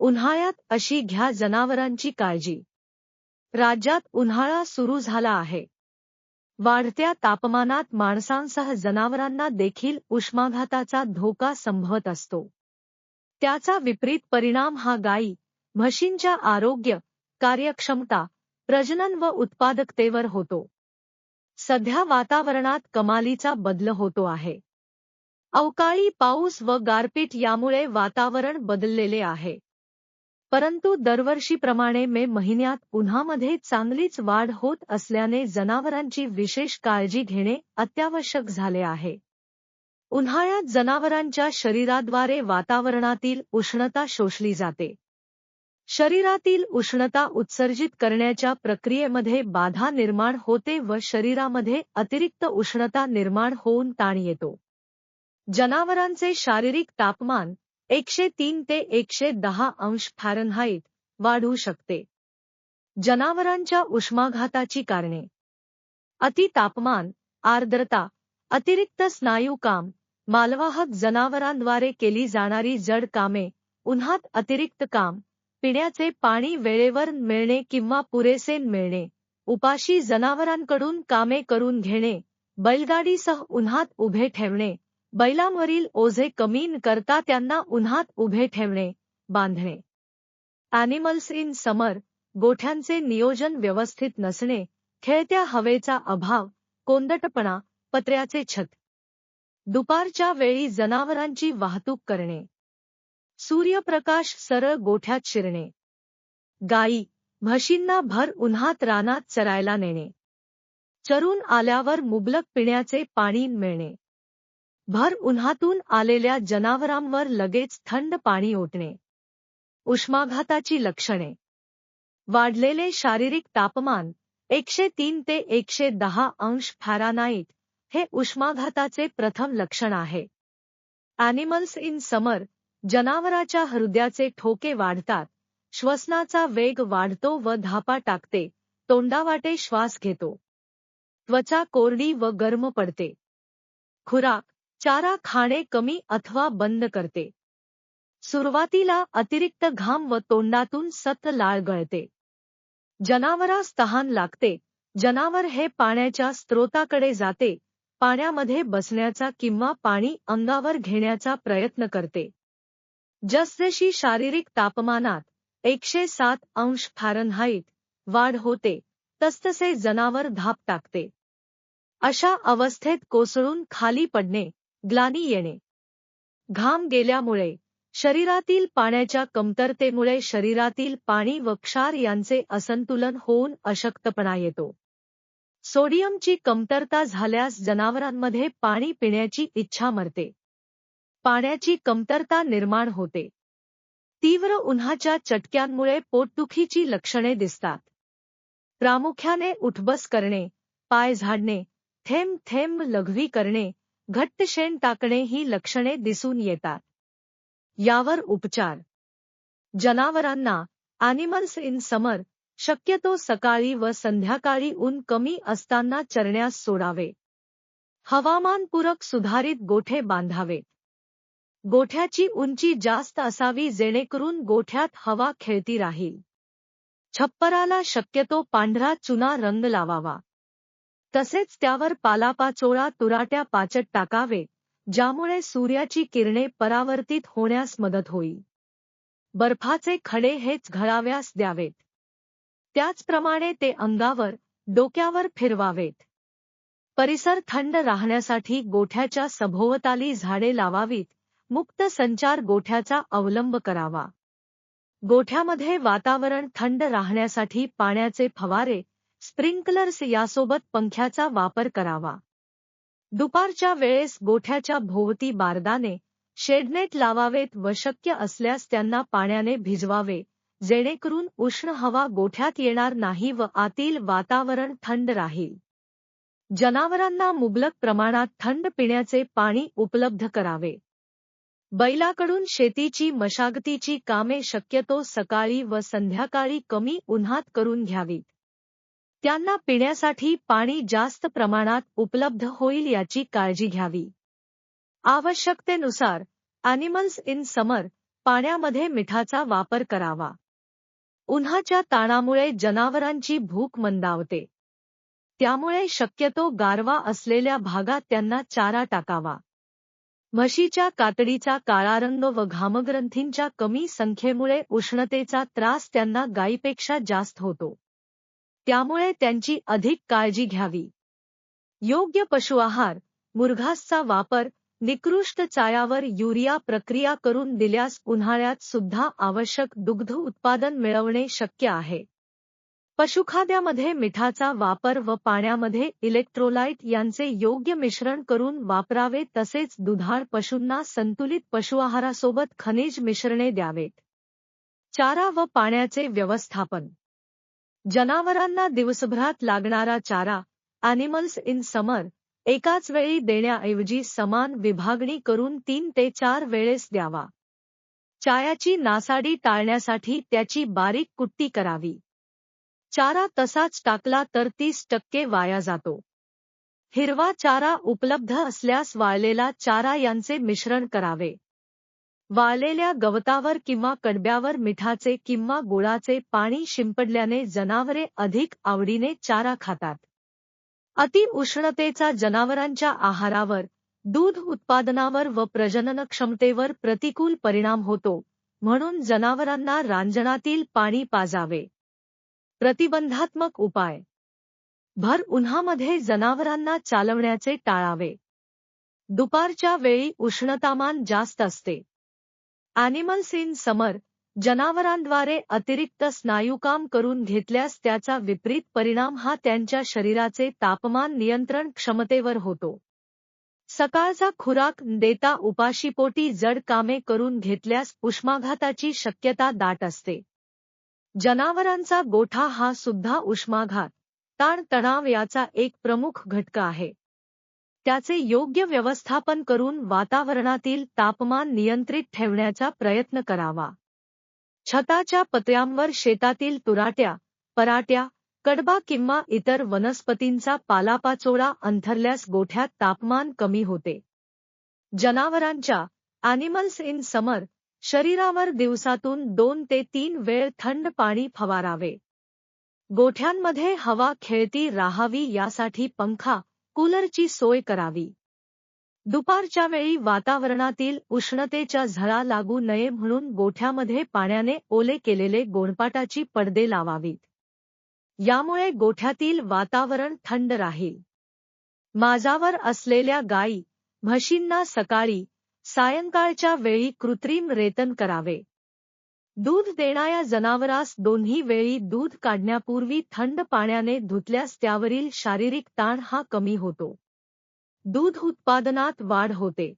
उन्हाळ्यात अशी घ्या जनावरांची काळजी. राज्यात उन्हाळा सुरू झाला आहे. वाढत्या तापमानात माणसांसह जनावरांना देखील उष्माघाताचा धोका संभवत असतो. त्याचा विपरीत परिणाम हा गायी म्हशींच्या आरोग्य कार्यक्षमता प्रजनन व उत्पादकतेवर होतो. सध्या वातावरणात कमालीचा बदल होतो आहे. अवकाळी पाऊस व गारपीट यामुळे वातावरण बदललेले आहे. परंतु दरवर्षीप्रमाणे मे महिन्यात उन्हामध्ये चांगलीच वाढ होत असल्याने जनावरांची विशेष काळजी घेणे अत्यावश्यक झाले आहे. उन्हाळ्यात जनावरांच्या शरीराद्वारे वातावरणातील उष्णता शोषली जाते. शरीरातील उष्णता उत्सर्जित करण्याच्या प्रक्रियेमध्ये बाधा निर्माण होते व शरीरामध्ये अतिरिक्त उष्णता निर्माण होऊन ताण येतो. जनावरांचे शारीरिक तापमान एकशे तीन ते एकशे दहा अंश फॅरनहाईट वाढू शकते. जनावरांच्या उष्माघाताची कारणे. अति तापमान आर्द्रता अतिरिक्त स्नायू काम मालवाहक जनावरांद्वारे केली जाणारी जड कामे उन्हात अतिरिक्त काम पिण्याचे पाणी वेळेवर मिळणे किंवा पुरेसे मिळणे उपाशी जनावरांकडून कामे करून घेणे बैलगाडीसह उन्हात उभे ठेवणे बैलांवरील ओझे कमी करता त्यांना उन्हात उभे ठेवणे बांधणे. ॲनिमल्स इन समर गोठ्यांचे नियोजन व्यवस्थित नसणे खेळत्या हवेचा अभाव कोंदटपणा पत्र्याचे छत. दुपारच्या वेळी जनावरांची वाहतूक करणे. सूर्यप्रकाश सरळ गोठ्यात शिरणे. गायी म्हशींना भर उन्हात रानात चरायला नेणे. चरून आल्यावर मुबलक पिण्याचे पाणी मिळणे. भर उन्हातून आलेल्या जनावरांवर लगेच थंड पाणी ओतणे. उष्माघाताची लक्षणे. वाढलेले शारीरिक तापमान एकशे तीन ते एकशे दहा अंश फॅरानाईट हे उष्माघाताचे प्रथम लक्षण आहे. ॲनिमल्स इन समर जनावराच्या हृदयाचे ठोके वाढतात श्वसनाचा वेग वाढतो व धापा टाकते तोंडावाटे श्वास घेतो. त्वचा कोरडी व गर्म पडते. खुराक चारा खाणे कमी अथवा बंद करते. सुरुवातीला अतिरिक्त घाम व तोंडातून सत लाळ गळते. जनावरास तहान लागते. जनावर हे पाण्याच्या स्त्रोताकडे जाते. पाण्यामध्ये बसण्याचा किंवा पाणी अंगावर घेण्याचा प्रयत्न करते. जसजशी शारीरिक तापमानात एकशे सात अंश फॅरनहाईट वाढ होते तसतसे जनावर धाप टाकते. अशा अवस्थेत कोसळून खाली पडणे ग्लानी येणे. घाम गेल्यामुळे शरीरातील पाण्याच्या कमतरतेमुळे शरीरातील पाणी व क्षार यांचे असंतुलन होऊन अशक्तपणा येतो. सोडियमची कमतरता झाल्यास जनावरांमध्ये पाणी पिण्याची इच्छा मरते. पाण्याची कमतरता निर्माण होते. तीव्र उन्हाच्या चटक्यांमुळे पोटदुखीची लक्षणे दिसतात. प्रामुख्याने उठबस करणे पाय झाडणे थेंब थेंब लघवी करणे घट्ट शेण टाकणे ही लक्षणे दिसून येतात. यावर उपचार. जनावरांना ॲनिमल्स इन समर शक्यतो सकाळी व संध्याकाळी ऊन कमी असताना चरण्यास सोडावे. हवामानपूरक सुधारित गोठे बांधावे. गोठ्याची उंची जास्त असावी जेणेकरून गोठ्यात हवा खेळती राहील. छप्पराला शक्यतो पांढरा चुना रंग लावावा. तसेच त्यावर पालापाचोळा तुराट्या पाचट टाकावे ज्यामुळे सूर्याची किरणे परावर्तित होण्यास मदत होईल. बर्फाचे खडे हेच घळाव्यास द्यावेत. त्याचप्रमाणे ते अंगावर डोक्यावर फिरवावेत. परिसर थंड राहण्यासाठी गोठ्याच्या सभोवताली झाडे लावावीत मुक्त संचार गोठ्याचा अवलंब करावा. गोठ्यामध्ये वातावरण थंड राहण्यासाठी पाण्याचे फवारे स्प्रिंकलर्स यासोबत पंख्याचा वापर करावा. दुपारच्या वेळेस गोठ्याच्या भोवती बारदाने शेडनेट लावावेत व शक्य असल्यास त्यांना पाण्याने भिजवावे जेणेकरून उष्ण हवा गोठ्यात येणार नाही व आतील वातावरण थंड राहील. जनावरांना मुबलक प्रमाणात थंड पिण्याचे पाणी उपलब्ध करावे. बैलाकडून शेतीची मशागतीची कामे शक्यतो सकाळी व संध्याकाळी कमी उन्हात करून घ्यावीत. त्यांना पिण्यासाठी पाणी जास्त प्रमाणात उपलब्ध होईल याची काळजी घ्यावी. आवश्यकतेनुसार ॲनिमल्स इन समर पाण्यामध्ये मिठाचा वापर करावा. उन्हाच्या ताणामुळे जनावरांची भूक मंदावते. त्यामुळे शक्यतो गारवा असलेल्या भागात त्यांना चारा टाकावा. म्हशीच्या कातडीचा काळा रंग व घामग्रंथींच्या कमी संख्येमुळे उष्णतेचा त्रास त्यांना गायीपेक्षा जास्त होतो. त्यामुळे त्यांची अधिक काळजी घ्यावी. योग्य पशुआहार मुरघासचा वापर निकृष्ट चायावर युरिया प्रक्रिया करून दिल्यास उन्हाळ्यात सुद्धा आवश्यक दुग्ध उत्पादन मिळवणे शक्य आहे. पशुखाद्यामध्ये मिठाचा वापर व पाण्यामध्ये इलेक्ट्रोलाइट यांचे योग्य मिश्रण करून वापरावे तसेच दुधाळ पशूंना संतुलित पशुआहारासोबत खनिज मिश्रणे द्यावेत. चारा व पाण्याचे व्यवस्थापन जनावरांना दिवसभरात लागणारा चारा ॲनिमल्स इन समर एकाच वेळी देण्याऐवजी समान विभागणी करून तीन ते चार वेळेस द्यावा. चायाची नासाडी टाळण्यासाठी त्याची बारीक कुट्टी करावी. चारा तसाच टाकला तर तीस टक्के वाया जातो. हिरवा चारा उपलब्ध असल्यास वाळलेला चारा यांचे मिश्रण करावे. वाळलेल्या गवतावर किंवा कडब्यावर मिठाचे किंवा गुळाचे पाणी शिंपडल्याने जनावरे अधिक आवडीने चारा खातात. अति उष्णतेचा जनावरांच्या आहारावर दूध उत्पादनावर व प्रजनन क्षमतेवर प्रतिकूल परिणाम होतो म्हणून जनावरांना रांजणातील पाणी पाजावे. प्रतिबंधात्मक उपाय. भर उन्हामध्ये जनावरांना चालवण्याचे टाळावे. दुपारच्या वेळी उष्णतामान जास्त असते. ॲनिमल्स इन समर जनावरांद्वारे अतिरिक्त स्नायूकाम करून घेतल्यास त्याचा विपरीत परिणाम हा त्यांच्या शरीराचे तापमान नियंत्रण क्षमतेवर होतो. सकाळचा खुराक देता उपाशीपोटी जड कामे करून घेतल्यास उष्माघाताची शक्यता दाट असते. जनावरांचा गोठा हा सुद्धा उष्माघात ताणतणाव याचा एक प्रमुख घटक आहे. त्याचे योग्य व्यवस्थापन करून वातावरणातील तापमान नियंत्रित ठेवण्याचा प्रयत्न करावा. छताच्या पत्र्यांवर शेतातील तुराट्या पराट्या कडबा किंवा इतर वनस्पतींचा पालापाचोळा अंथरल्यास गोठ्यात तापमान कमी होते. जनावरांच्या ॲनिमल्स इन समर शरीरावर दिवसातून दोन ते तीन वेळ थंड पाणी फवारावे. गोठ्यांमध्ये हवा खेळती राहावी यासाठी पंखा कूलरची सोय करावी. दुपारच्या वेळी वातावरणातील उष्णतेच्या झळा लागू नये म्हणून गोठ्यामध्ये पाण्याने ओले केलेले गोणपाटाची पडदे लावावीत. यामुळे गोठ्यातील वातावरण थंड राहील. माझावर असलेल्या गायी म्हशींना सकाळी सायंकाळच्या वेळी कृत्रिम रेतन करावे. दूध देणाऱ्या जनावरास दोन्ही वेळी दूध काढण्यापूर्वी थंड पाण्याने धुतल्यास त्यावरील शारीरिक ताण हा कमी होतो. दूध उत्पादनात वाढ होते.